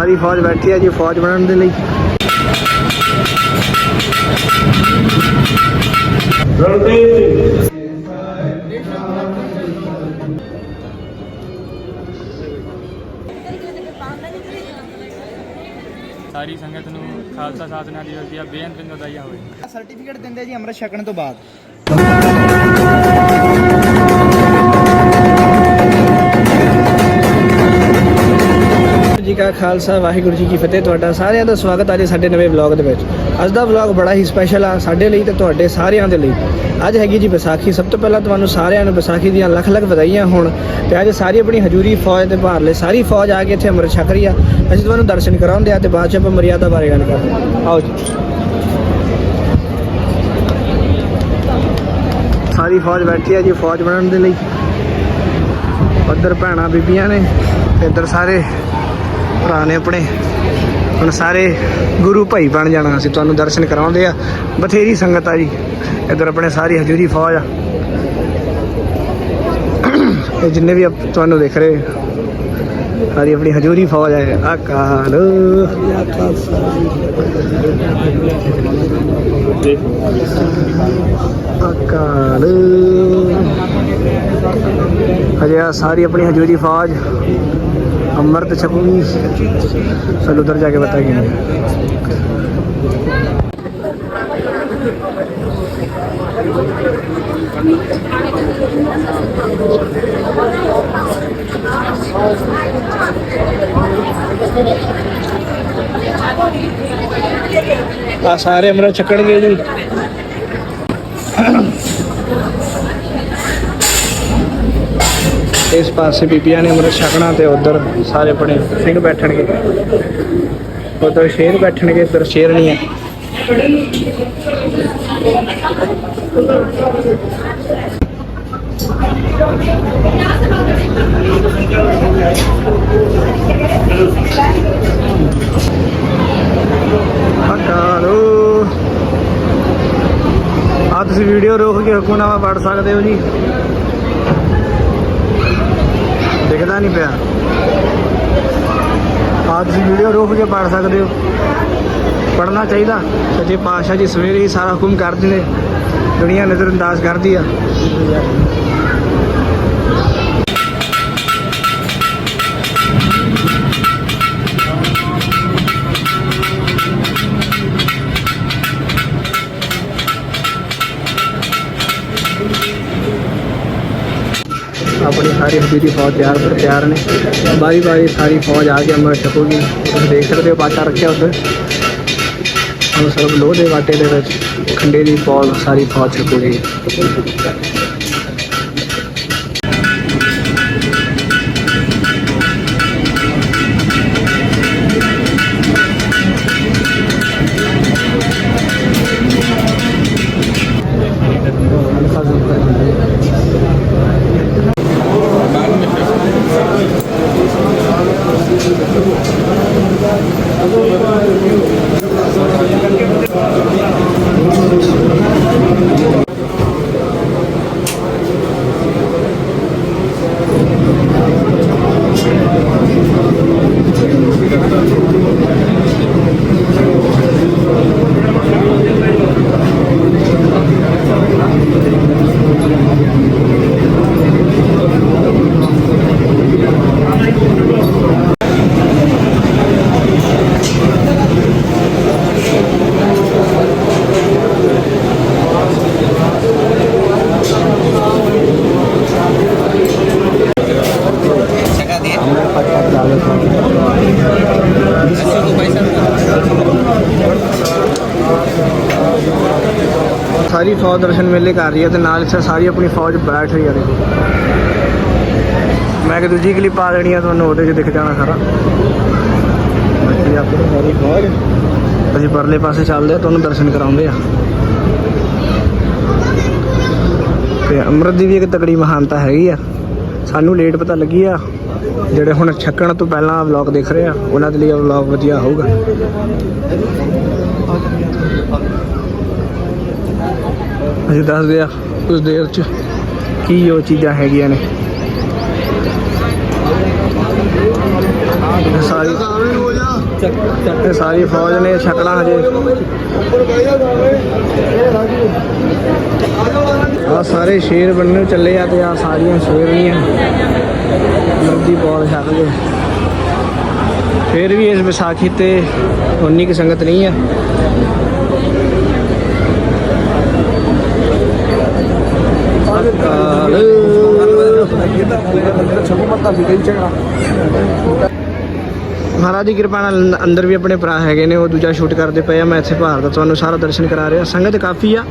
ਸਾਰੀ ਫੌਜ ਬੈਠੀ ਹੈ ਜੀ ਫੌਜ ਬਣਨ ਦੇ ਲਈ। ਰਣਜੀਤ ਸਿੰਘ ਸਾਰੀ ਸੰਗਤ ਨੂੰ ਖਾਲਸਾ ਸਾਧਨਾ ਦਿਵਸ ਦੀਆਂ ਬੇਅੰਤ ਵਧਾਈਆਂ ਹੋਵੇ। ਸਰਟੀਫਿਕੇਟ ਦਿੰਦੇ ਜੀ ਅੰਮ੍ਰਿਤ ਛਕਣ ਤੋਂ ਬਾਅਦ। ਜੀ ਕਾ ਖਾਲਸਾ, ਵਾਹਿਗੁਰੂ ਜੀ ਕੀ ਫਤਿਹ। ਤੁਹਾਡਾ ਸਾਰਿਆਂ ਦਾ ਸਵਾਗਤ ਅੱਜ ਸਾਡੇ ਨਵੇਂ ਵਲੌਗ ਦੇ ਵਿੱਚ। ਅੱਜ ਦਾ ਵਲੌਗ ਬੜਾ ਹੀ ਸਪੈਸ਼ਲ ਆ, ਸਾਡੇ ਲਈ ਤੇ ਤੁਹਾਡੇ ਸਾਰਿਆਂ ਦੇ ਲਈ। ਅੱਜ ਹੈਗੀ ਜੀ ਵਿਸਾਖੀ। ਸਭ ਤੋਂ ਪਹਿਲਾਂ ਤੁਹਾਨੂੰ ਸਾਰਿਆਂ ਨੂੰ ਵਿਸਾਖੀ ਦੀਆਂ ਲੱਖ ਲੱਖ ਵਧਾਈਆਂ ਹੋਣ ਤੇ ਅੱਜ ਸਾਰੀ ਆਪਣੀ ਹਜੂਰੀ ਫੌਜ ਦੇ ਭਾਰ ਲਈ। ਸਾਰੀ ਫੌਜ ਆ ਕੇ ਇੱਥੇ ਅੰਮ੍ਰਿਤ ਛਕ ਰਹੀ ਆ। ਅਸੀਂ ਤੁਹਾਨੂੰ ਦਰਸ਼ਨ ਕਰਾਉਂਦੇ ਆ ਤੇ ਬਾਅਦ ਚ ਆਪਾਂ ਮਰਿਆਦਾ ਬਾਰੇ ਗੱਲ ਕਰਦੇ ਆਓ ਜੀ। ਸਾਰੀ ਫੌਜ ਬੈਠੀ ਹੈ ਜੀ, ਫੌਜ ਬਣਨ ਦੇ ਲਈ। ਉੱਧਰ ਭੈਣਾਂ ਬੀਬੀਆਂ ਨੇ ਇੱਧਰ ਸਾਰੇ ਭਰਾ ਨੇ ਆਪਣੇ। ਹੁਣ ਸਾਰੇ ਗੁਰੂ ਭਾਈ ਬਣ ਜਾਣਾ, ਅਸੀਂ ਤੁਹਾਨੂੰ ਦਰਸ਼ਨ ਕਰਾਉਂਦੇ ਆ। ਬਥੇਰੀ ਸੰਗਤ ਆ ਜੀ। ਇੱਧਰ ਆਪਣੇ ਸਾਰੀ ਹਜੂਰੀ ਫੌਜ ਆ। ਇਹ ਜਿੰਨੇ ਵੀ ਆਪ- ਤੁਹਾਨੂੰ ਦੇਖ ਰਹੇ, ਸਾਰੀ ਆਪਣੀ ਹਜੂਰੀ ਫੌਜ ਹੈ ਅਕਾਲ। ਅਕਾਲ। ਹਜੇ ਸਾਰੀ ਆਪਣੀ ਹਜੂਰੀ ਫੌਜ। ਅੰਮ੍ਰਿਤ ਛਕੂਗੀ ਚਲ ਉਧਰ ਜਾ ਕੇ ਬਤਾ ਕਿ ਆ ਸਾਰੇ ਅੰਮ੍ਰਿਤ ਛਕਣਗੇ ਜੀ। ਇਸ ਪਾਸੇ ਬੀਬੀਆਂ ਨੇ ਅੰਮ੍ਰਿਤ ਛਕਣਾ ਤੇ ਉਧਰ ਸਾਰੇ ਆਪਣੇ ਸਿੰਘ ਬੈਠਣਗੇ। ਉਧਰ ਸ਼ੇਰ ਬੈਠਣਗੇ ਇੱਧਰ ਸ਼ੇਰ ਨਹੀਂ ਹੈ। ਹਟਾਰੋ ਆ ਤੁਸੀਂ ਵੀਡੀਓ ਰੋਕ ਕੇ ਹੁਕਮਨਾਮਾ ਪੜ ਸਕਦੇ ਹੋ ਜੀ। ਦਿਖਦਾ ਨਹੀਂ ਪਿਆ। ਆਹ ਤੁਸੀਂ ਵੀਡੀਓ ਰੋਕ ਕੇ ਪੜ ਸਕਦੇ ਹੋ। ਪੜਨਾ ਚਾਹੀਦਾ। ਸੱਚੇ ਪਾਤਸ਼ਾਹ ਜੀ ਸਵੇਰੇ ਹੀ ਸਾਰਾ ਹੁਕਮ ਕਰਦੇ ਨੇ ਦੁਨੀਆ ਨਜ਼ਰਅੰਦਾਜ਼ ਕਰਦੀ ਆ। ਆਪਣੀ ਸਾਰੀ ਹਜੂਰੀ ਫੌਜ ਤਿਆਰ ਪਰ ਤਿਆਰ ਨੇ। ਬਾਰੀ ਬਾਰੀ ਸਾਰੀ ਫੌਜ ਆ ਕੇ ਅੰਮ੍ਰਿਤ ਛਕੂਗੀ ਤੁਸੀਂ ਦੇਖ ਸਕਦੇ ਹੋ ਬਾਟਾ ਰੱਖਿਆ ਉੱਧਰ। ਹੁਣ ਸਰਬ ਲੋਹ ਦੇ ਬਾਟੇ ਦੇ ਵਿੱਚ ਖੰਡੇ ਦੀ ਫੌਜ ਸਾਰੀ ਫੌਜ ਛਕੂਗੀ ਸਾਰੀ ਦਰਸ਼ਨ ਮੇਲੇ ਕਰ ਰਹੀ ਹੈ ਤੇ ਨਾਲ ਇੱਥੇ ਸਾਰੀ ਆਪਣੀ ਫੌਜ ਬੈਠ ਰਹੀ ਹੈ ਦੇਖੋ। ਮੈਂ ਕਿ ਦੂਜੀ ਕਲਿੱਪ ਪਾ ਦੇਣੀ ਆ, ਤੁਹਾਨੂੰ ਉਹਦੇ 'ਚ ਦਿਖ ਜਾਣਾ ਸਾਰਾ। ਬਾਕੀ ਆਪਣੀ ਸਾਰੀ ਫੌਜ। ਅਸੀਂ ਪਰਲੇ ਪਾਸੇ ਚੱਲਦੇ ਆ, ਤੁਹਾਨੂੰ ਦਰਸ਼ਨ ਕਰਾਉਂਦੇ ਆ। ਤੇ ਅੰਮ੍ਰਿਤ ਦੀ ਵੀ ਇੱਕ ਤਕੜੀ ਮਹਾਨਤਾ ਹੈਗੀ ਆ। ਸਾਨੂੰ ਲੇਟ ਪਤਾ ਲੱਗੀ ਆ, ਜਿਹੜੇ ਹੁਣ ਛੱਕਣ ਤੋਂ ਪਹਿਲਾਂ ਵਲੌਗ ਦੇਖ ਰਹੇ ਆ, ਉਹਨਾਂ ਦੇ ਲਈ ਵਲੌਗ ਵਧੀਆ ਹੋਊਗਾ। ਅਸੀਂ ਦੱਸਦੇ ਆ ਕੁਝ ਦੇਰ ਚ ਕੀ ਉਹ ਚੀਜ਼ਾਂ ਹੈਗੀਆਂ ਨੇ। ਸਾਰੀ ਇਹ ਸਾਰੀ ਫੌਜ ਨੇ ਛਕਣਾ ਹਜੇ। ਆ ਸਾਰੇ ਸ਼ੇਰ ਬੰਨਣ ਚੱਲੇ ਆ ਤੇ ਆ ਸਾਰੀਆਂ ਸ਼ੇਰਨੀਆਂ ਨਦੀ ਬੋਲ ਛਕ ਗਏ। ਫਿਰ ਵੀ ਇਸ ਵਿਸਾਖੀ ਤੇ ਉਨੀ ਕੀ ਸੰਗਤ ਨਹੀਂ ਆ। ਮਹਾਰਾਜ ਦੀ ਕਿਰਪਾ ਨਾਲ ਅੰਦਰ ਵੀ ਆਪਣੇ ਭਰਾ ਹੈਗੇ ਨੇ, ਉਹ ਦੂਜਾ ਸ਼ੂਟ ਕਰਦੇ ਪਏ ਆ, ਮੈਂ ਇੱਥੇ ਬਾਹਰ ਦਾ ਤੁਹਾਨੂੰ ਸਾਰਾ ਦਰਸ਼ਨ ਕਰਾ ਰਿਹਾ। ਸੰਗਤ ਕਾਫੀ ਆ।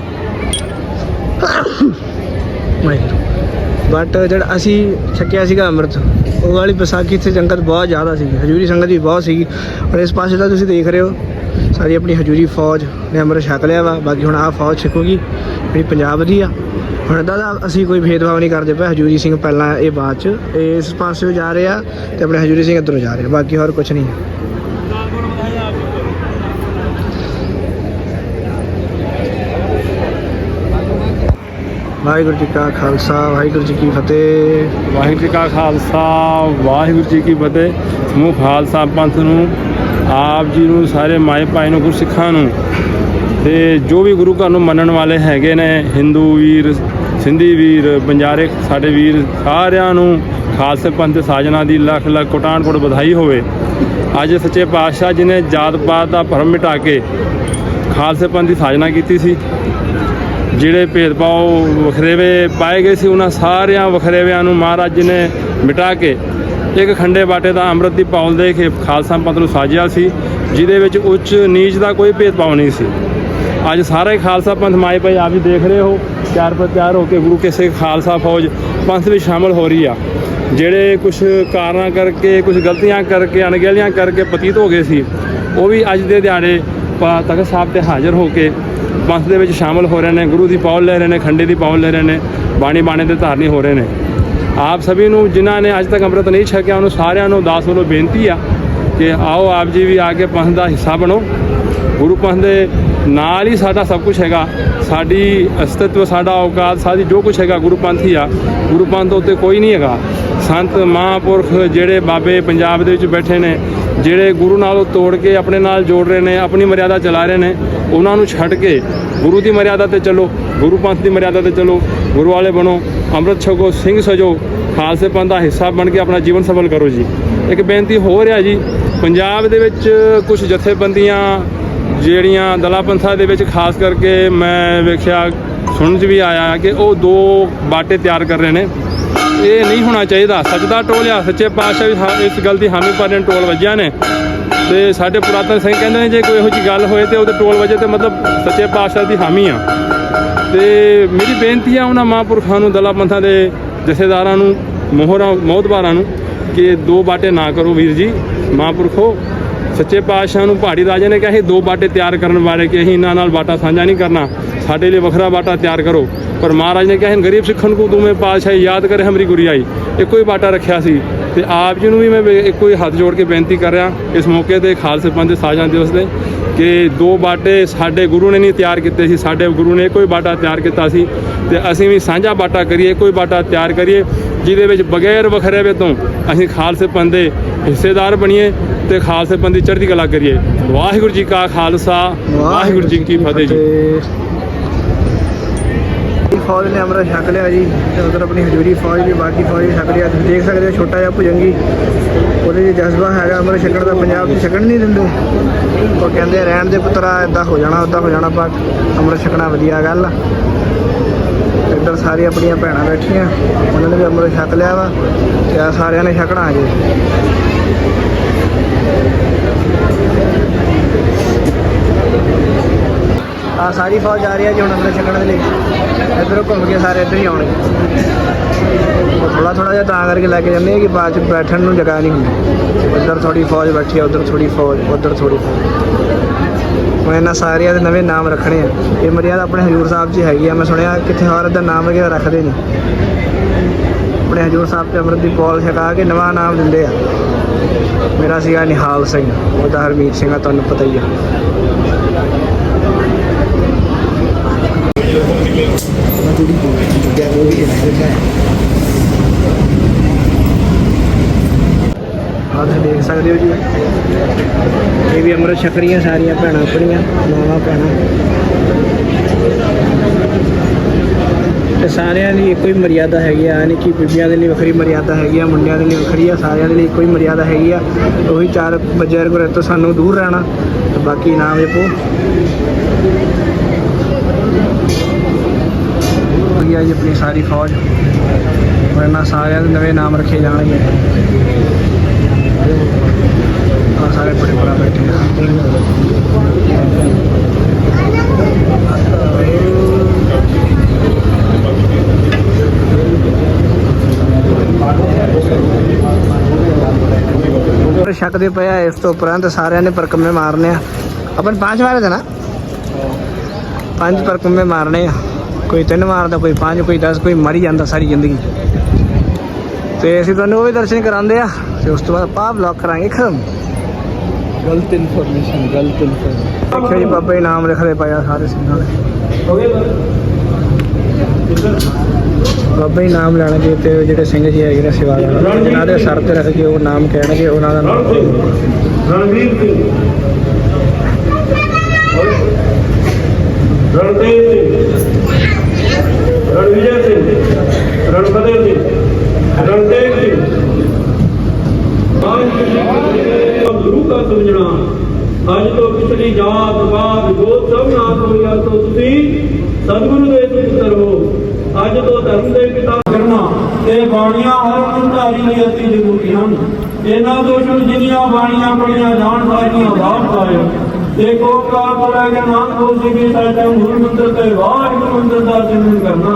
ਬਟ ਜਿਹੜਾ ਅਸੀਂ ਛਕਿਆ ਸੀਗਾ ਅੰਮ੍ਰਿਤ, ਉਹ ਵਾਲੀ ਵਿਸਾਖੀ ਇੱਥੇ ਸੰਗਤ ਬਹੁਤ ਜ਼ਿਆਦਾ ਸੀ ਹਜੂਰੀ ਸੰਗਤ ਵੀ ਬਹੁਤ ਸੀਗੀ। ਔਰ ਇਸ ਪਾਸੇ ਤਾਂ ਤੁਸੀਂ ਦੇਖ ਰਹੇ ਹੋ, ਸਾਰੀ ਆਪਣੀ ਹਜੂਰੀ ਫੌਜ ਨੇ ਅੰਮ੍ਰਿਤ ਛਕ ਲਿਆ ਵਾ। ਬਾਕੀ ਹੁਣ ਆਹ ਫੌਜ ਛਕੂਗੀ, ਜਿਹੜੀ ਪੰਜਾਬ ਦੀ ਆ। ਹੁਣ ਇਹਦਾ ਤਾਂ ਅਸੀਂ ਕੋਈ ਭੇਦਭਾਵ ਨਹੀਂ ਕਰਦੇ ਪਏ, ਹਜੂਰੀ ਸਿੰਘ ਪਹਿਲਾਂ ਇਹ ਬਾਅਦ ਚ, ਇਹ ਇਸ ਪਾਸੇ ਜਾ ਰਹੇ ਆ ਤੇ ਆਪਣੇ ਹਜੂਰੀ ਸਿੰਘ ਇੱਧਰੋਂ ਜਾ ਰਹੇ ਆ ਬਾਕੀ ਹੋਰ ਕੁਝ ਨਹੀਂ ਵਾਹਿਗੁਰੂ ਜੀ ਕਾ ਖਾਲਸਾ, ਵਾਹਿਗੁਰੂ ਜੀ ਕੀ ਫਤਿਹ। ਵਾਹਿਗੁਰੂ ਜੀ ਕਾ ਖਾਲਸਾ, ਵਾਹਿਗੁਰੂ ਜੀ ਕੀ ਫਤਿਹ। ਸਮੂਹ ਖਾਲਸਾ ਪੰਥ ਨੂੰ, ਆਪ ਜੀ ਨੂੰ, ਸਾਰੇ ਮਾਏ ਭਾਈ ਨੂੰ, ਗੁਰਸਿੱਖਾਂ ਨੂੰ ਤੇ ਜੋ ਵੀ ਗੁਰੂ ਘਰ ਨੂੰ ਮੰਨਣ ਵਾਲੇ ਹੈਗੇ ਨੇ ਹਿੰਦੂ ਵੀਰ ਸਿੰਧੀ ਵੀਰ ਬੰਜਾਰੇ ਸਾਡੇ ਵੀਰ, ਸਾਰਿਆਂ ਨੂੰ ਖਾਲਸੇ ਪੰਥ ਦੇ ਸਾਜਣਾ ਦੀ ਲੱਖ ਲੱਖ ਕੋਟਾਨ ਕੋਟ ਵਧਾਈ ਹੋਵੇ। ਅੱਜ ਸੱਚੇ ਪਾਤਸ਼ਾਹ ਜੀ ਨੇ ਜਾਤ ਪਾਤ ਦਾ ਭਰਮ ਮਿਟਾ ਕੇ ਖਾਲਸੇ ਪੰਥ ਦੀ ਸਾਜਣਾ ਕੀਤੀ ਸੀ। ਜਿਹੜੇ ਭੇਦਭਾਵ ਵਖਰੇਵੇ ਪਾਏ ਗਏ ਸੀ, ਉਹਨਾਂ ਸਾਰਿਆਂ ਵਖਰੇਵਿਆਂ ਨੂੰ ਮਹਾਰਾਜ ਜੀ ਨੇ ਮਿਟਾ ਕੇ ਇੱਕ ਖੰਡੇ ਬਾਟੇ ਦਾ ਅੰਮ੍ਰਿਤ ਦੀ ਪੌਲ ਦੇ ਕੇ ਖਾਲਸਾ ਪੰਥ ਨੂੰ ਸਾਜਿਆ ਸੀ, ਜਿਹਦੇ ਵਿੱਚ ਉੱਚ ਨੀਚ ਦਾ ਕੋਈ ਭੇਦਭਾਵ ਨਹੀਂ ਸੀ। ਅੱਜ ਸਾਰਾ ਹੀ ਖਾਲਸਾ ਪੰਥ ਮਾਏ ਭਾਈ ਆਪ ਜੀ ਦੇਖ ਰਹੇ ਹੋ, ਤਿਆਰ ਪਰ ਤਿਆਰ ਹੋ ਕੇ ਗੁਰੂ ਕੇ ਸਿੱਖ ਖਾਲਸਾ ਫੌਜ ਪੰਥ ਵਿੱਚ ਸ਼ਾਮਲ ਹੋ ਰਹੀ ਆ। ਜਿਹੜੇ ਕੁਝ ਕਾਰਨਾਂ ਕਰਕੇ ਕੁਝ ਗਲਤੀਆਂ ਕਰਕੇ, ਅਣਗਹਿਲੀਆਂ ਕਰਕੇ ਪਤੀਤ ਹੋ ਗਏ ਸੀ, ਉਹ ਵੀ ਅੱਜ ਦੇ ਦਿਹਾੜੇ ਪਾ- ਤਖਤ ਸਾਹਿਬ ਤੇ ਹਾਜ਼ਰ ਹੋ ਕੇ ਪੰਥ ਦੇ ਵਿੱਚ ਸ਼ਾਮਲ ਹੋ ਰਹੇ ਨੇ, ਗੁਰੂ ਦੀ ਪੌਲ ਲੈ ਰਹੇ ਨੇ, ਖੰਡੇ ਦੀ ਪੌਲ ਲੈ ਰਹੇ ਨੇ, ਬਾਣੀ ਬਾਣੇ ਦੇ ਧਾਰਨੀ ਹੋ ਰਹੇ ਨੇ। ਆਪ ਸਭੀ ਨੂੰ, ਜਿਨ੍ਹਾਂ ਨੇ ਅੱਜ ਤੱਕ ਅੰਮ੍ਰਿਤ ਨਹੀਂ ਛਕਿਆ, ਉਹਨੂੰ ਸਾਰਿਆਂ ਨੂੰ ਦਾਸ ਵੱਲੋਂ ਬੇਨਤੀ ਆ ਕਿ ਆਓ ਆਪ ਜੀ ਵੀ ਆ ਕੇ ਪੰਥ ਦਾ ਹਿੱਸਾ ਬਣੋ। ਗੁਰੂ ਪੰਥ ਦੇ ਨਾਲ ਹੀ ਸਾਡਾ ਸਭ ਕੁਝ ਹੈਗਾ। ਸਾਡੀ ਅਸਤਿਤਵ, ਸਾਡਾ ਔਕਾਤ, ਸਾਡੀ ਜੋ ਕੁਝ ਹੈਗਾ, ਗੁਰੂ ਪੰਥ ਹੀ ਆ। ਗੁਰੂ ਪੰਥ ਉੱਤੇ ਕੋਈ ਨਹੀਂ ਹੈਗਾ। ਸੰਤ, ਮਹਾਂਪੁਰਖ ਜਿਹੜੇ ਬਾਬੇ ਪੰਜਾਬ ਦੇ ਵਿੱਚ ਬੈਠੇ ਨੇ, ਜਿਹੜੇ ਗੁਰੂ ਨਾਲੋਂ ਤੋੜ ਕੇ ਆਪਣੇ ਨਾਲ ਜੋੜ ਰਹੇ ਨੇ, ਆਪਣੀ ਮਰਿਆਦਾ ਚਲਾ ਰਹੇ ਨੇ, ਉਹਨਾਂ ਨੂੰ ਛੱਡ ਕੇ ਗੁਰੂ ਦੀ ਮਰਿਆਦਾ ਤੇ ਚੱਲੋ, ਗੁਰੂ ਪੰਥ ਦੀ ਮਰਿਆਦਾ ਤੇ ਚੱਲੋ ਗੁਰੂ ਵਾਲੇ ਬਣੋ, ਅੰਮ੍ਰਿਤ ਛਕੋ, ਸਿੰਘ ਸਜੋ, ਖਾਲਸੇ ਪੰਥ ਦਾ ਹਿੱਸਾ ਬਣ ਕੇ ਆਪਣਾ ਜੀਵਨ ਸਫਲ ਕਰੋ ਜੀ। ਇੱਕ ਬੇਨਤੀ ਹੋ ਰਿਹਾ ਜੀ, ਪੰਜਾਬ ਦੇ ਵਿੱਚ ਕੁਝ ਜਥੇਬੰਦੀਆਂ ਜਿਹੜੀਆਂ ਦਲਾ ਪੰਥਾਂ ਦੇ ਵਿੱਚ ਖਾਸ ਕਰਕੇ ਮੈਂ ਵੇਖਿਆ, ਸੁਣਨ 'ਚ ਵੀ ਆਇਆ ਕਿ ਉਹ ਦੋ ਬਾਟੇ ਤਿਆਰ ਕਰ ਰਹੇ ਨੇ। ਇਹ ਨਹੀਂ ਹੋਣਾ ਚਾਹੀਦਾ। ਸੱਚ ਦਾ ਟੋਲ ਆ ਸੱਚੇ ਪਾਤਸ਼ਾਹ ਵੀ ਹਾਂ- ਇਸ ਗੱਲ ਦੀ ਹਾਮੀ ਭਰਨ ਨੇ, ਟੋਲ ਵੱਜਿਆ ਨੇ। ਤੇ ਸਾਡੇ ਪੁਰਾਤਨ ਸਿੰਘ ਕਹਿੰਦੇ ਨੇ, ਜੇ ਕੋਈ ਇਹੋ ਜਿਹੀ ਗੱਲ ਹੋਏ ਤੇ ਉਹਦੇ ਟੋਲ ਵਜੇ ਤੇ ਮਤਲਬ ਸੱਚੇ ਪਾਤਸ਼ਾਹ ਦੀ ਹਾਮੀ ਆ। ਤੇ ਮੇਰੀ ਬੇਨਤੀ ਆ ਉਹਨਾਂ ਮਹਾਂਪੁਰਖਾਂ ਨੂੰ, ਦਲਾ ਪੰਥਾਂ ਦੇ ਜਥੇਦਾਰਾਂ ਨੂੰ, ਮੋਹਰਾਂ ਮੋਹਤਬਾਰਾਂ ਨੂੰ, ਕਿ ਦੋ ਬਾਟੇ ਨਾ ਕਰੋ ਵੀਰ ਜੀ। ਮਹਾਂਪੁਰਖੋ ਸੱਚੇ ਪਾਤਸ਼ਾਹ ਨੂੰ ਪਹਾੜੀ ਰਾਜੇ ਨੇ ਕਿਹਾ ਸੀ, ਦੋ ਬਾਟੇ ਤਿਆਰ ਕਰਨ ਬਾਰੇ ਕਿ ਅਸੀਂ ਇਹਨਾਂ ਨਾਲ ਬਾਟਾ ਸਾਂਝਾ ਨਹੀਂ ਕਰਨਾ। ਸਾਡੇ ਲਈ ਵੱਖਰਾ ਬਾਟਾ ਤਿਆਰ ਕਰੋ। ਪਰ ਮਹਾਰਾਜ ਨੇ ਕਿਹਾ ਗਰੀਬ ਸਿੱਖਣ ਕੋ ਤੁਮੇ ਪਾਤਸ਼ਾਹੀ ਯਾਦ ਕਰੇ ਹਮਰੀ ਗੁਰਿਆਈ। ਇੱਕੋ ਹੀ ਬਾਟਾ ਰੱਖਿਆ ਸੀ। ਤੇ ਆਪ ਜੀ ਨੂੰ ਵੀ ਮੈਂ ਇੱਕੋ ਹੀ ਹੱਥ ਜੋੜ ਕੇ ਬੇਨਤੀ ਕਰ ਰਿਹਾ, ਇਸ ਮੌਕੇ ਤੇ ਖਾਲਸੇ ਪੰਥ ਦੇ ਸਾਜਣਾ ਦਿਵਸ ਦੇ, ਕਿ ਦੋ ਬਾਟੇ ਸਾਡੇ ਗੁਰੂ ਨੇ ਨਹੀਂ ਤਿਆਰ ਕੀਤੇ ਸੀ, ਸਾਡੇ ਗੁਰੂ ਨੇ ਇੱਕੋ ਹੀ ਬਾਟਾ ਤਿਆਰ ਕੀਤਾ ਸੀ। ਤੇ ਅਸੀਂ ਵੀ ਸਾਂਝਾ ਬਾਟਾ ਕਰੀਏ, ਕੋਈ ਬਾਟਾ ਤਿਆਰ ਕਰੀਏ, ਜਿਹਦੇ ਵਿੱਚ ਬਗੈਰ ਵਖਰੇਵੇ ਤੋਂ ਅਸੀਂ ਖਾਲਸੇ ਪੰਥ ਦੇ ਹਿੱਸੇਦਾਰ ਬਣੀਏ ਤੇ ਖਾਲਸੇ ਪੰਥ ਦੀ ਚੜ੍ਹਦੀ ਕਲਾ ਕਰੀਏ। ਵਾਹਿਗੁਰੂ ਜੀ ਕਾ ਖਾਲਸਾ, ਵਾਹਿਗੁਰੂ ਜੀ ਕੀ ਫਤਿਹ ਜੀ। ਫੌਜ ਨੇ ਅੰਮ੍ਰਿਤ ਛਕ ਲਿਆ ਜੀ ਤੇ ਉਧਰ ਆਪਣੀ ਹਜੂਰੀ ਫੌਜ ਵੀ ਬਾਕੀ ਫੌਜ ਵੀ ਛਕ ਲਿਆ। ਤੁਸੀਂ ਦੇਖ ਸਕਦੇ ਹੋ ਛੋਟਾ ਜਿਹਾ ਭੁਜੰਗੀ। ਉਹਦੇ 'ਚ ਜਜ਼ਬਾ ਹੈਗਾ, ਅੰਮ੍ਰਿਤ ਛਕਣ ਦਾ ਪੰਜਾਬ 'ਚ ਛਕਣ ਨਹੀਂ ਦਿੰਦੇ। ਉਹ ਕਹਿੰਦੇ ਰਹਿਣ ਦੇ ਪੁੱਤਰਾ ਇਦਾਂ ਹੋ ਜਾਣਾ ਉਦਾਂ ਹੋ ਜਾਣਾ, ਪਰ ਅੰਮ੍ਰਿਤ ਛਕਣਾ ਵਧੀਆ ਗੱਲ ਆ। ਇੱਧਰ ਸਾਰੀ ਆਪਣੀਆਂ ਭੈਣਾਂ ਬੈਠੀਆਂ, ਉਹਨਾਂ ਨੇ ਵੀ ਅੰਮ੍ਰਿਤ ਛਕ ਲਿਆ ਵਾ, ਤੇ ਆਹ ਸਾਰਿਆਂ ਨੇ ਛਕਣਾ ਜੀ ਆ ਸਾਰੀ ਫੌਜ ਆ ਰਹੀ ਹੈ ਜੀ ਹੁਣ ਅੰਮ੍ਰਿਤ ਛਕਣ ਦੇ ਲਈ। ਇੱਧਰੋਂ ਘੁੰਮ ਕੇ ਸਾਰੇ ਇੱਧਰ ਹੀ ਆਉਣਗੇ। ਥੋੜਾ ਥੋੜਾ ਜਿਹਾ ਤਾਂ ਕਰਕੇ ਲੈ ਕੇ ਜਾਂਦੇ ਆ ਕਿ ਬਾਅਦ ਚ ਬੈਠਣ ਨੂੰ ਜਗ੍ਹਾ ਨਹੀਂ ਹੁੰਦੀ। ਇੱਧਰ ਥੋੜੀ ਫੌਜ ਬੈਠੀ ਆ, ਉੱਧਰ ਥੋੜੀ ਫੌਜ, ਉੱਧਰ ਥੋੜੀ ਹੁਣ ਇਹਨਾਂ ਸਾਰਿਆਂ ਦੇ ਨਵੇਂ ਨਾਮ ਰੱਖਣੇ ਆ। ਇਹ ਮਰਿਆਦਾ ਆਪਣੇ ਹਜੂਰ ਸਾਹਿਬ 'ਚ ਹੀ ਹੈਗੀ ਆ। ਮੈਂ ਸੁਣਿਆ ਕਿੱਥੇ ਹੋਰ ਦਾ ਨਾਮ ਵਗੈਰਾ ਰੱਖਦੇ ਨਹੀਂ ਆਪਣੇ ਹਜੂਰ ਸਾਹਿਬ 'ਚ ਅੰਮ੍ਰਿਤ ਦੀ ਪੌਲ ਛਕਾ ਕੇ ਨਵਾਂ ਨਾਮ ਦਿੰਦੇ ਆ। ਮੇਰਾ ਸੀਗਾ ਨਿਹਾਲ ਸਿੰਘ। ਉਹਦਾ ਹਰਮੀਤ ਸਿੰਘ ਆ, ਤੁਹਾਨੂੰ ਪਤਾ ਹੀ ਆ। ਆਹ ਤੁਸੀਂ ਦੇਖ ਸਕਦੇ ਹੋ ਜੀ। ਇਹ ਵੀ ਅੰਮ੍ਰਿਤ ਛਕਰੀਆਂ ਸਾਰੀਆਂ, ਭੈਣਾਂ ਆਪਣੀਆਂ, ਮਾਵਾਂ, ਭੈਣਾਂ। ਤੇ ਸਾਰਿਆਂ ਲਈ ਇੱਕੋ ਹੀ ਮਰਿਆਦਾ ਹੈਗੀ ਆ, ਯਾਨੀ ਕਿ ਬੀਬੀਆਂ ਦੇ ਲਈ ਵੱਖਰੀ ਮਰਿਆਦਾ ਹੈਗੀ ਆ, ਮੁੰਡਿਆਂ ਦੇ ਲਈ ਵੱਖਰੀ ਆ, ਸਾਰਿਆਂ ਦੇ ਲਈ ਇੱਕੋ ਹੀ ਮਰਿਆਦਾ ਹੈਗੀ ਆ। ਉਹੀ ਚਾਰ ਬਜਰ ਗੁਰੇ ਤੋਂ ਸਾਨੂੰ ਦੂਰ ਰਹਿਣਾ। ਤੇ ਬਾਕੀ ਨਾਮ ਜਪੋ ਵਧੀਆ ਜੀ ਆਪਣੀ ਸਾਰੀ ਫੌਜ। ਔਰ ਇਹਨਾਂ ਸਾਰਿਆਂ ਦੇ ਨਵੇਂ ਨਾਮ ਰੱਖੇ ਜਾਣਗੇ। ਆ ਸਾਰੇ ਬੜੇ ਬੜਾ ਬੈਠੇ ਆ। ਪਰ ਸ਼ੱਕ ਦੇ ਪਿਆ ਇਸ ਤੋਂ ਉਪਰੰਤ ਸਾਰਿਆਂ ਨੇ ਪਰਕੰਮੇ ਮਾਰਨੇ ਆ। ਆਪਾਂ ਨੇ ਪੰਜ ਮਾਰੇ ਦੇ ਪੰਜ ਪਰਕੰਮੇ ਮਾਰਨੇ ਆ। ਕੋਈ ਤਿੰਨ ਮਾਰਦਾ ਕੋਈ ਪੰਜ ਕੋਈ 10 ਕੋਈ ਮਰ ਜਾਂਦਾ ਸਾਰੀ ਜ਼ਿੰਦਗੀ। ਤੇ ਅਸੀਂ ਤੁਹਾਨੂੰ ਉਹ ਵੀ ਦਰਸ਼ਨ ਕਰਾਉਂਦੇ ਆ ਤੇ ਉਸ ਤੋਂ ਬਾਅਦ ਆਪਾਂ ਵਲੌਗ ਕਰਾਂਗੇ ਖਤਮ। ਗਲਤ ਇਨਫੋਰਮੇਸ਼ਨ ਗਲਤ ਇਨਫੋਰਮੇਸ਼ਨ ਦੇਖਿਓ ਜੀ ਬਾਬਾ ਜੀ ਨਾਮ ਲਿਖਦੇ ਪਏ ਆ ਸਾਰੇ ਸਿੰਘਾਂ ਦੇ। ਬਾਬਾ ਜੀ ਨਾਮ ਲੈਣਗੇ ਤੇ ਜਿਹੜੇ ਸਿੰਘ ਜੀ ਹੈਗੇ ਨੇ ਸੇਵਾਦਾਰ ਜਿਨ੍ਹਾਂ ਦੇ ਸਰ ਤੇ ਰੱਖ ਕੇ ਉਹ ਨਾਮ ਕਹਿਣਗੇ ਉਹਨਾਂ ਦਾ ਨਾਮ ਰਣਵੀਰ ਸਿੰਘ। ਰਣਦੇਵ ਸਿੰਘ। ਰਣਵੀਰ ਸਿੰਘ ਰਣਫਤਿਹ ਸਿੰਘ, ਰਣਤੇਗ ਸਿੰਘ। ਗੁਰੂ ਦਾ ਸਮਝਣਾ, ਅੱਜ ਤੋਂ ਪਿਛਲੀ ਜਾਤ ਬਾਤ ਗੋਤ ਸਭ ਨਾਮ ਹੋਇਆ ਤੋਂ ਤੁਸੀਂ ਸਤਿਗੁਰੂ ਦੇ ਪੁੱਤਰ ਹੋ। ਅੱਜ ਤੋਂ ਧਰਮ ਦੇ ਪਿਤਾ ਕਰਨਾ, ਤੇ ਬਾਣੀਆਂ ਹਰ ਮਨੁੱਖਾਰੀ ਲਈ ਅਤੀ ਜ਼ਰੂਰੀ ਹਨ। ਇਹਨਾਂ ਤੋਂ ਸ਼ੁਰੂ ਜਿੰਨੀਆਂ ਬਾਣੀਆਂ ਪੜੀਆਂ ਜਾਣ, ਸਾਰੀਆਂ ਲਾਭ ਪਾਇਓ ਦੇਖੋ ਕਾਰ ਤੋਂ ਲੈ ਕੇ ਨਾਨਕ ਜੀ ਕੀ ਸਾਡਾ ਮੂਲ ਮੰਤਰ ਤੇ ਵਾਹਿਗੁਰੂ ਮੰਤਰ ਦਾ ਸਿਮਰਨ ਕਰਨਾ।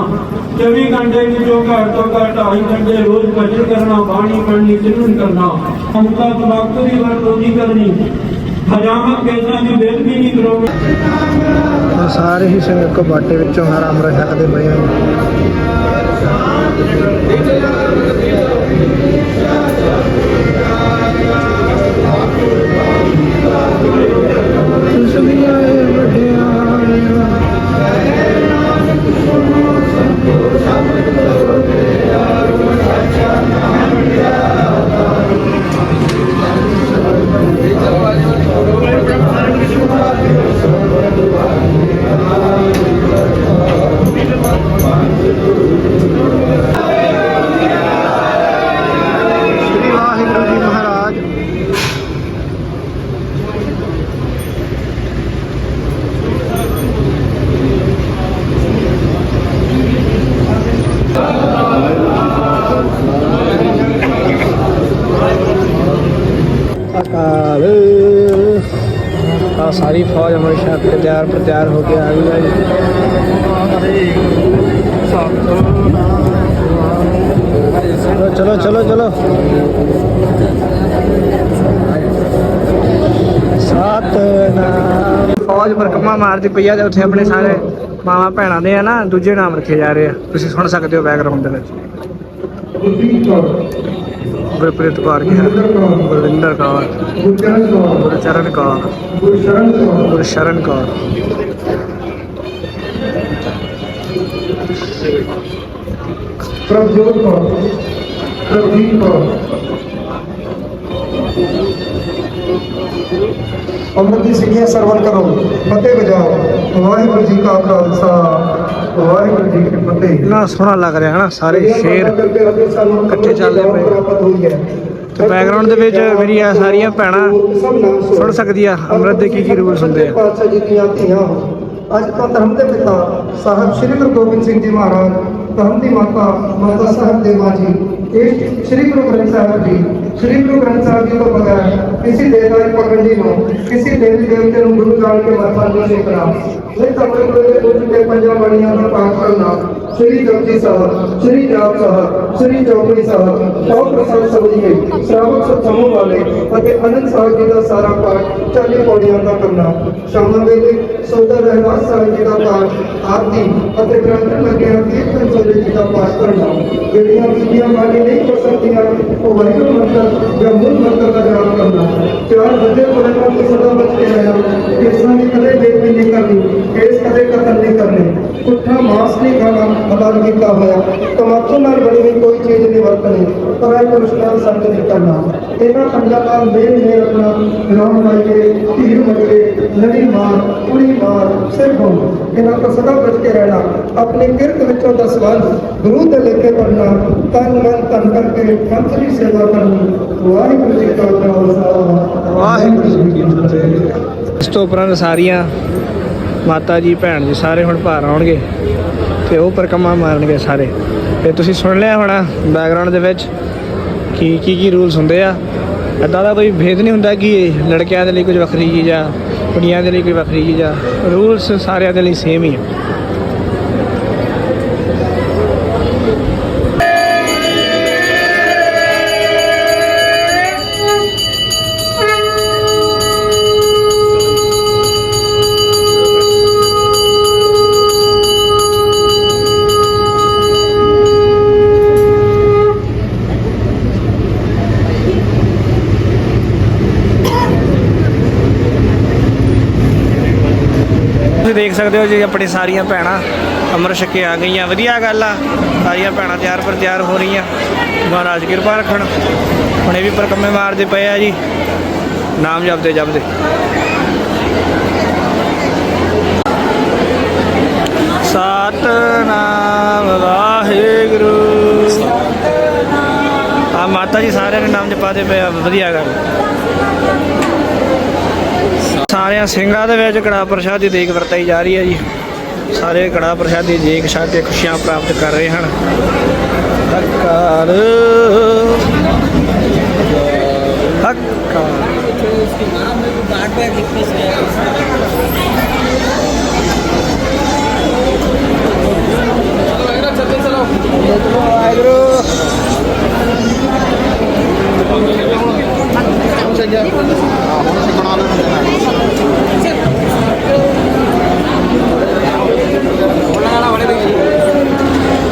24 ਘੰਟੇ ਵਿੱਚੋਂ ਘੱਟ ਤੋਂ ਘੱਟ 2.5 ਘੰਟੇ ਰੋਜ਼ ਭਜਨ ਕਰਨਾ, ਬਾਣੀ ਪੜ੍ਹਨੀ ਸਿਮਰਨ ਕਰਨਾ। ਹਮਕਾ ਤਬਾਕ ਦੀ ਵਰਤੋਂ ਨਹੀਂ ਕਰਨੀ। ਹਜਾਮਤ ਕੈਸਾ ਦੀ ਬੇਦਬੀ ਨਹੀਂ ਕਰੋਗੇ ਸਾਰੇ ਹੀ ਸਿੰਘ ਇੱਕ ਬਾਟੇ ਵਿੱਚੋਂ ਹਰ ਅੰਮ੍ਰਿਤ ਛਕਦੇ ਪਏ ਆ ਸ੍ਰੀ ਤਿਆਰ ਹੋ ਕੇ ਆ ਗਈ ਹੈ ਜੀ। ਚਲੋ ਚਲੋ ਚਲੋ ਚਲੋ। ਸਤਨਾਮ ਫੌਜ ਪਰਕਮਾ ਮਾਰਦੀ ਪਈ ਆ ਤੇ ਉੱਥੇ ਆਪਣੇ ਸਾਰੇ ਮਾਵਾ ਭੈਣਾਂ ਦੇ ਆ ਨਾ, ਦੂਜੇ ਨਾਮ ਰੱਖੇ ਜਾ ਰਹੇ ਆ। ਤੁਸੀਂ ਸੁਣ ਸਕਦੇ ਹੋ ਬੈਕਗ੍ਰਾਉਂਡ ਦੇ ਵਿੱਚ। ਗੁਰਪ੍ਰੀਤ ਕੌਰ ਜੀ ਗੁਰਵਿੰਦਰ ਕੌਰ ਗੁਰਚਰਨ ਕੌਰ ਗੁਰਸ਼ਰਨ ਕੌਰ। ਪ੍ਰਭਜੋਤ ਕੌਰ ਪ੍ਰਭਜੀਤ ਕੌਰ। ਅਮਰਜੀਤ ਸਿੰਘ ਸਰਵਣ ਕਰੋ ਫਤਿਹ ਵਜਾਓ। ਵਾਹਿਗੁਰੂ ਜੀ ਕਾ ਖਾਲਸਾ ਵਾਹਿਗੁਰੂ ਜੀ ਕੀ ਫਤਿਹ। ਇੰਨਾ ਸੋਹਣਾ ਲੱਗ ਰਿਹਾ ਹਨਾ ਸਾਰੇ ਸ਼ੇਰ ਇਕੱਠੇ ਚੱਲਦੇ ਪਏ। ਹੈ। ਤੇ ਬੈਕਗ੍ਰਾਉਂਡ ਦੇ ਵਿੱਚ ਮੇਰੀ ਆ ਸਾਰੀਆਂ ਭੈਣਾਂ ਸੁਣ। ਸਕਦੀ ਆ ਅੰਮ੍ਰਿਤ ਦੇ ਕੀ ਕੀ ਰੂਲਸ ਹੁੰਦੇ ਆ। ਪਾਤਸ਼ਾਹ ਜੀ ਦੀਆਂ ਧੀਆਂ ਅੱਜ ਤੋਂ ਧਰਮ ਦੇ ਪਿਤਾ ਸਾਹਿਬ ਸ੍ਰੀ ਗੁਰੂ ਗੋਬਿੰਦ ਸਿੰਘ ਜੀ ਮਹਾਰਾਜ ਧਰਮ ਦੀ ਮਾਤਾ ਮਾਤਾ ਸਾਹਿਬ ਦੇ ਮਾਜੀ ਇਹ ਸ੍ਰੀ ਗੁਰੂ ਗ੍ਰੰਥ ਸਾਹਿਬ ਜੀ ਸ੍ਰੀ ਗੁਰੂ ਗ੍ਰੰਥ ਸਾਹਿਬ ਜੀ ਤੋਂ ਪਤਾ ਹੈ, ਕਿਸੇ ਦੇਵਤਾ ਦੇਵਦਾਰ ਪਕੜਨੀ ਨੂੰ ਕਿਸੇ ਦੇਵੀ ਦੇਵਤੇ ਨੂੰ ਗੁਰੂ ਜਾਣ ਕੇ ਮੱਥਾ ਨਹੀਂ ਟੇਕਣਾ ਨਹੀਂ ਤਾਂ ਆਪਣੇ ਕੋਲ ਦੇ ਉੱਚ ਪੰਜਾਂ ਬਾਣੀਆਂ ਦਾ ਪਾਠ ਕਰਨਾ। ਸ੍ਰੀ ਜਪਜੀ ਸਾਹਿਬ ਸ੍ਰੀ ਜਾਪ ਸਾਹਿਬ ਸ੍ਰੀ ਚੌਪੜੀ ਸਾਹਿਬ ਸੌ ਪ੍ਰਸਾਦ ਸਮਝੀਏ ਸ਼ਰਾਬਤ ਸਤ ਸਮੂਹ ਵਾਲੇ ਅਤੇ ਅਨੰਦ ਸਾਹਿਬ ਜੀ ਦਾ ਸਾਰਾ ਪਾਠ ਚਾਲੀ ਪੌੜੀਆਂ ਦਾ ਕਰਨਾ ਸ਼ਾਮਾਂ ਵੇਲੇ ਸੋਦਰ ਰਹਿਵਾਸ ਸਾਹਿਬ ਜੀ ਦਾ ਪਾਠ ਆਰਤੀ ਅਤੇ ਗ੍ਰੰਥ ਲੱਗਿਆ ਕੀਰਤਨ ਸੋਦੇ ਜੀ ਦਾ ਪਾਠ ਕਰਨਾ ਜਿਹੜੀਆਂ ਬੀਬੀਆਂ ਬਾਣੀ ਨਹੀਂ ਕਰ ਸਕਦੀਆਂ ਉਹ ਵਾਹਿਗੁਰੂ ਮੰਤਰ ਜਾਂ ਮੂਲ ਮੰਤਰ ਦਾ ਜਾਪ ਕਰਨਾ ਚਾਰ ਵਜੇ ਕੋਲੋਂ ਤੋਂ ਸਦਾ ਬਚ ਕੇ ਰਹਿਣਾ ਕੇਸਾਂ ਦੀ ਕਦੇ ਬੇਦਬੀ ਨਹੀਂ ਕਰਨੀ ਕੇਸ ਕਦੇ ਕਤਲ ਨਹੀਂ ਕਰਨੇ ਪੁੱਠਾ ਮਾਸ ਨਹੀਂ ਖਾਣਾ ਹਲਾਲ ਕੀਤਾ ਹੋਇਆ। ਤਮਾਕੂ ਨਾਲ ਬਣੀ ਹੋਈ ਕੋਈ ਚੀਜ਼ ਨਹੀਂ। ਵਰਤਣੀ ਪਰ ਇਹ ਪੁਰਸਕਾਰ ਸੰਗ ਨਹੀਂ ਕਰਨਾ ਇਹਨਾਂ ਪੰਜਾਂ ਨਾਲ ਮੇਲ ਮੇਲ ਰੱਖਣਾ ਰਾਮ ਲਾਈਏ ਧੀਰ ਮੱਗੇ ਨਦੀ ਮਾਰ ਕੁੜੀ ਮਾਰ ਸਿਰ ਹੋਂ ਇਹਨਾਂ ਤੋਂ ਸਦਾ ਬਚ ਕੇ ਰਹਿਣਾ। ਆਪਣੀ ਕਿਰਤ ਵਿੱਚੋਂ ਦਾ ਸਵਾਲ ਗੁਰੂ ਦੇ ਲਿਖੇ ਪੜਨਾ ਤਨ ਮਨ ਤਨ ਕਰਕੇ ਪੰਥ ਦੀ ਸੇਵਾ ਕਰਨੀ। ਵਾਹਿਗੁਰੂ ਜੀ ਕਾ ਖਾਲਸਾ। ਵਾਹਿਗੁਰੂ ਜੀ ਕੀ ਫਤਿਹ। ਇਸ ਤੋਂ ਉਪਰੰਤ ਸਾਰੀਆਂ ਮਾਤਾ ਜੀ, ਭੈਣ ਜੀ ਸਾਰੇ ਹੁਣ ਭਾਰ ਆਉਣਗੇ ਤੇ ਉਹ ਪਰਕਮਾ ਮਾਰਨਗੇ ਸਾਰੇ। ਤੇ ਤੁਸੀਂ ਸੁਣ ਲਿਆ ਹੋਣਾ ਬੈਕਗ੍ਰਾਉਂਡ ਦੇ ਵਿੱਚ ਕੀ ਕੀ ਕੀ ਰੂਲਸ ਹੁੰਦੇ ਆ। ਇੱਦਾਂ ਦਾ ਕੋਈ ਭੇਦ ਨਹੀਂ ਹੁੰਦਾ ਕਿ ਲੜਕਿਆਂ ਦੇ ਲਈ ਕੁਝ ਵੱਖਰੀ ਚੀਜ਼ ਆ, ਕੁੜੀਆਂ ਦੇ ਲਈ ਕੋਈ ਵੱਖਰੀ ਚੀਜ਼ ਆ। ਰੂਲਸ ਸਾਰਿਆਂ ਦੇ ਲਈ ਸੇਮ ਹੀ ਆ। ਦੇਖ ਸਕਦੇ ਹੋ ਜੀ, ਆਪਣੀ ਸਾਰੀਆਂ ਭੈਣਾਂ ਅੰਮ੍ਰਿਤ ਛਕੇ ਆ ਗਈਆਂ। ਵਧੀਆ ਗੱਲ ਆ, ਸਾਰੀਆਂ ਭੈਣਾਂ ਤਿਆਰ ਪਰ ਤਿਆਰ ਹੋ ਰਹੀਆਂ। ਮਹਾਰਾਜ ਕਿਰਪਾ ਰੱਖਣ। ਹੁਣੇ ਵੀ ਪਰਕੰਮੇ ਮਾਰਦੇ ਪਏ ਆ ਜੀ। ਨਾਮ ਜਪਦੇ ਜਪਦੇ। ਸਤਨਾਮ ਵਾਹਿਗੁਰੂ। ਆ ਮਾਤਾ ਜੀ ਸਾਰਿਆਂ ਨੇ ਨਾਮ ਜਪਾਦੇ ਪਏ ਆ, ਵਧੀਆ ਗੱਲ। ਸਾਰਿਆਂ ਸਿੰਘਾਂ ਦੇ ਵਿੱਚ ਕੜਾ ਪ੍ਰਸ਼ਾਦ ਦੀ ਦੇਗ ਵਰਤਾਈ ਜਾ ਰਹੀ ਹੈ ਜੀ। ਸਾਰੇ ਕੜਾ ਪ੍ਰਸ਼ਾਦ ਦੀ ਦੇਗ ਛਕ ਕੇ ਖੁਸ਼ੀਆਂ ਪ੍ਰਾਪਤ ਕਰ ਰਹੇ ਹਨ। ਹੱਕਾਰ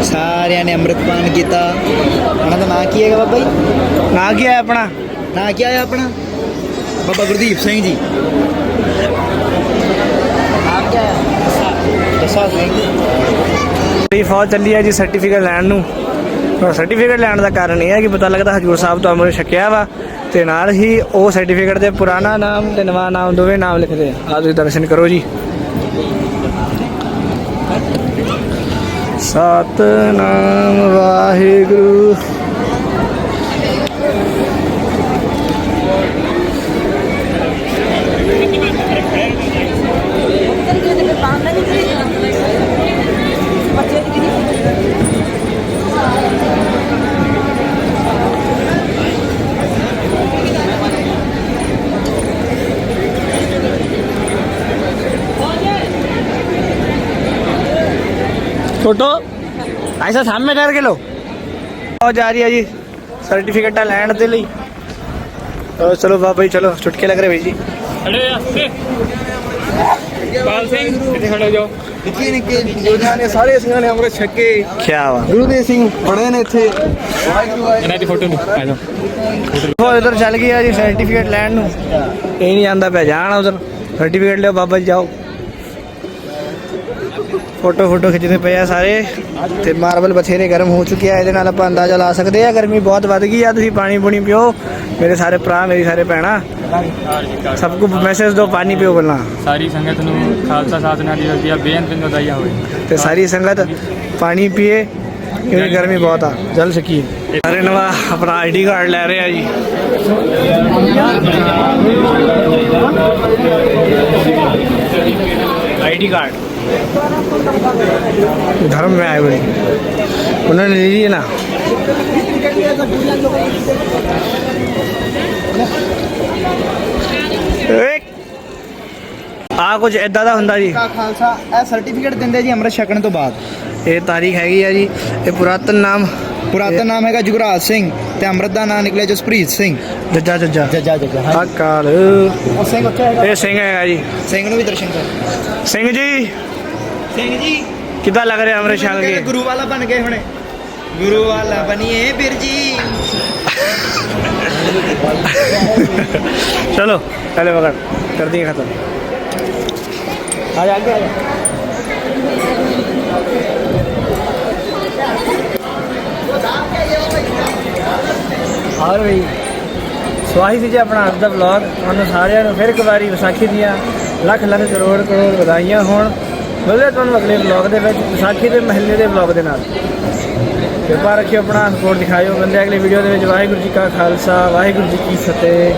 ਸਾਰਿਆਂ ਨੇ ਅੰਮ੍ਰਿਤਪਾਨ ਕੀਤਾ। ਉਹਨਾਂ ਦਾ ਨਾਂ ਕੀ ਹੈਗਾ ਬਾਬਾ ਜੀ? ਨਾ ਕੀ ਹੈ ਆਪਣਾ? ਨਾਂ ਕੀ ਹੈ ਆਪਣਾ? ਬਾਬਾ ਗੁਰਦੀਪ ਸਿੰਘ ਜੀ। ਨਾਮ ਕੀ ਹੈ ਦਸਾ ਇਹ ਫੌਜ ਚੱਲੀ ਹੈ ਜੀ ਸਰਟੀਫਿਕੇਟ ਲੈਣ ਨੂੰ। ਸਰਟੀਫਿਕੇਟ ਲੈਣ ਦਾ ਕਾਰਨ ਇਹ ਹੈ ਕਿ ਪਤਾ ਲੱਗਦਾ ਹਜੂਰ ਸਾਹਿਬ ਤੋਂ ਅੰਮ੍ਰਿਤ ਛਕਿਆ ਵਾ। ਤੇ ਨਾਲ ਹੀ ਉਹ ਸਰਟੀਫਿਕੇਟ ਦੇ ਪੁਰਾਣਾ ਨਾਮ ਤੇ ਨਵਾਂ ਨਾਮ ਦੋਵੇਂ ਨਾਮ ਲਿਖਦੇ ਆ। ਆ ਤੁਸੀਂ ਦਰਸ਼ਨ ਕਰੋ ਜੀ। ਸਤਨਾਮ ਵਾਹਿਗੁਰੂ। ਫੋਟੋ ਐਸਾ ਸਾਹਮਣੇ ਕਰਕੇ ਲਓ ਆ ਜਾ ਰਹੀ ਹੈ ਜੀ ਸਰਟੀਫਿਕੇਟਾਂ ਲੈਣ ਦੇ ਲਈ ਚਲੋ ਬਾਬਾ ਜੀ ਚਲੋ ਛੁਟਕੇ ਲੱਗ ਰਹੇ ਭਾਈ ਜੀ ਅੜੇ ਬਾਲ ਸਿੰਘ ਇੱਥੇ ਖੜੋ ਜਾਓ ਨਿੱਕੇ ਨਿੱਕੇ ਜੋਜਾਂ ਨੇ ਸਾਰੇ ਸਿੰਘਾਂ ਨੇ ਹਮਰੇ ਛੱਕੇ ਕੀ ਵਾ ਗੁਰੂ ਸਿੰਘ ਬੜੇ ਨੇ ਇੱਥੇ ਇਹਨਾਂ ਦੀ ਫੋਟੋ ਨੂੰ ਆ ਜਾਓ ਉਹ ਇਧਰ ਚੱਲ ਗਈ ਆ ਜੀ ਸਰਟੀਫਿਕੇਟ ਲੈਣ ਨੂੰ। ਇਹ ਨਹੀਂ ਜਾਂਦਾ ਪਿਆ ਜਾਣ ਉਧਰ ਸਰਟੀਫਿਕੇਟ ਲਿਓ ਬਾਬਾ ਜੀ ਜਾਓ ਫੋਟੋ ਫੋਟੋ ਖਿੱਚਦੇ ਪਏ ਆ ਸਾਰੇ। ਤੇ ਮਾਰਬਲ ਬਥੇਰੇ ਗਰਮ ਹੋ ਚੁੱਕਿਆ ਇਹਦੇ ਨਾਲ ਆਪਾਂ ਅੰਦਾਜ਼ਾ ਲਾ ਸਕਦੇ ਆ ਗਰਮੀ ਬਹੁਤ ਵੱਧ ਗਈ ਆ ਤੁਸੀਂ ਪਾਣੀ ਪੂਣੀ ਪਿਓ ਮੇਰੇ ਸਾਰੇ ਭਰਾ ਮੇਰੀ ਸਾਰੇ ਭੈਣਾ। ਸਭ ਨੂੰ ਮੈਸੇਜ ਦਿਓ ਪਾਣੀ ਪਿਓ ਬੋਲਣਾ ਸਾਰੀ ਸੰਗਤ ਨੂੰ ਖਾਲਸਾ ਸਾਧਨਾ ਦੀ ਵਧੀਆ ਬੇਅੰਤ ਵਧਾਈਆਂ ਹੋਵੇ। ਤੇ ਸਾਰੀ ਸੰਗਤ ਪਾਣੀ ਪੀਏ ਕਿਉਂਕਿ ਗਰਮੀ ਬਹੁਤ ਆ। ਜਲ ਸਕੀਏ ਸਾਰੇ ਨਵਾ ਆਪਣਾ ਆਈਡੀ ਕਾਰਡ ਲੈ ਰਹੇ ਆ ਜੀ। ਆਈਡੀ ਕਾਰਡ धर्म में आए हुए उन्होंने ले लिए ना ਆ ਕੁਝ ਇਦਾਂ ਦਾ ਹੁੰਦਾ ਜੀ ਕਾ ਖਾਲਸਾ ਇਹ ਸਰਟੀਫਿਕੇਟ ਦਿੰਦੇ ਜੀ ਅੰਮ੍ਰਿਤ ਛਕਣ ਤੋਂ ਬਾਅਦ ਇਹ ਤਾਰੀਖ ਹੈਗੀ ਆ ਜੀ ਇਹ ਪੁਰਾਤਨ ਨਾਮ ਪੁਰਾਤਨ ਨਾਮ ਹੈਗਾ ਜੁਗਰਾਜ ਸਿੰਘ ਤੇ ਅੰਮ੍ਰਿਤ ਦਾ ਨਾਮ ਨਿਕਲਿਆ ਜਸਪ੍ਰੀਤ ਸਿੰਘ ਜੱਜਾ ਜੱਜਾ ਜੱਜਾ ਜੱਜਾ ਅਕਾਲ ਉਹ ਸਿੰਘ ਉੱਥੇ ਹੈਗਾ ਇਹ ਸਿੰਘ ਹੈਗਾ ਜੀ ਸਿੰਘ ਨੂੰ ਵੀ ਦਰਸ਼ਨ ਕਰ ਸਿੰਘ ਜੀ ਸਿੰਘ ਜੀ। ਕਿੱਦਾਂ ਲੱਗ ਰਿਹਾ ਅੰਮ੍ਰਿਤ ਛਕ ਕੇ? ਗੁਰੂ ਵਾਲਾ ਬਣ ਗਏ ਹੁਣੇ। ਗੁਰੂ ਵਾਲਾ ਬਣੀਏ ਵੀਰ ਜੀ ਚਲੋ ਪਹਿਲੇ ਵਗੜ ਕਰ ਦਿਏ ਖਤਮ। ਆ ਜਾ ਅੱਗੇ ਆ ਜਾ। ਔਰ ਵੀ। ਸਵਾਹੀ ਸੀ ਜੀ ਆਪਣਾ ਅੱਜ ਦਾ ਵਲੌਗ ਤੁਹਾਨੂੰ ਸਾਰਿਆਂ ਨੂੰ ਫਿਰ ਇੱਕ ਵਾਰੀ ਵਿਸਾਖੀ ਦੀਆਂ ਲੱਖ ਲੱਖ ਕਰੋੜ ਕਰੋੜ ਵਧਾਈਆਂ ਹੋਣ। ਮਿਲਦੇ ਤੁਹਾਨੂੰ ਅਗਲੇ ਵਲੌਗ ਦੇ ਵਿੱਚ, ਵਿਸਾਖੀ ਦੇ ਮਹੀਨੇ ਦੇ ਵਲੌਗ ਦੇ ਨਾਲ। ਕਿਰਪਾ ਰੱਖਿਓ ਆਪਣਾ ਸਪੋਰਟ ਦਿਖਾਇਓ। ਬੰਦੇ ਅਗਲੇ ਵੀਡੀਓ ਦੇ ਵਿੱਚ। ਵਾਹਿਗੁਰੂ ਜੀ ਕਾ ਖਾਲਸਾ, ਵਾਹਿਗੁਰੂ ਜੀ ਕੀ ਫਤਿਹ।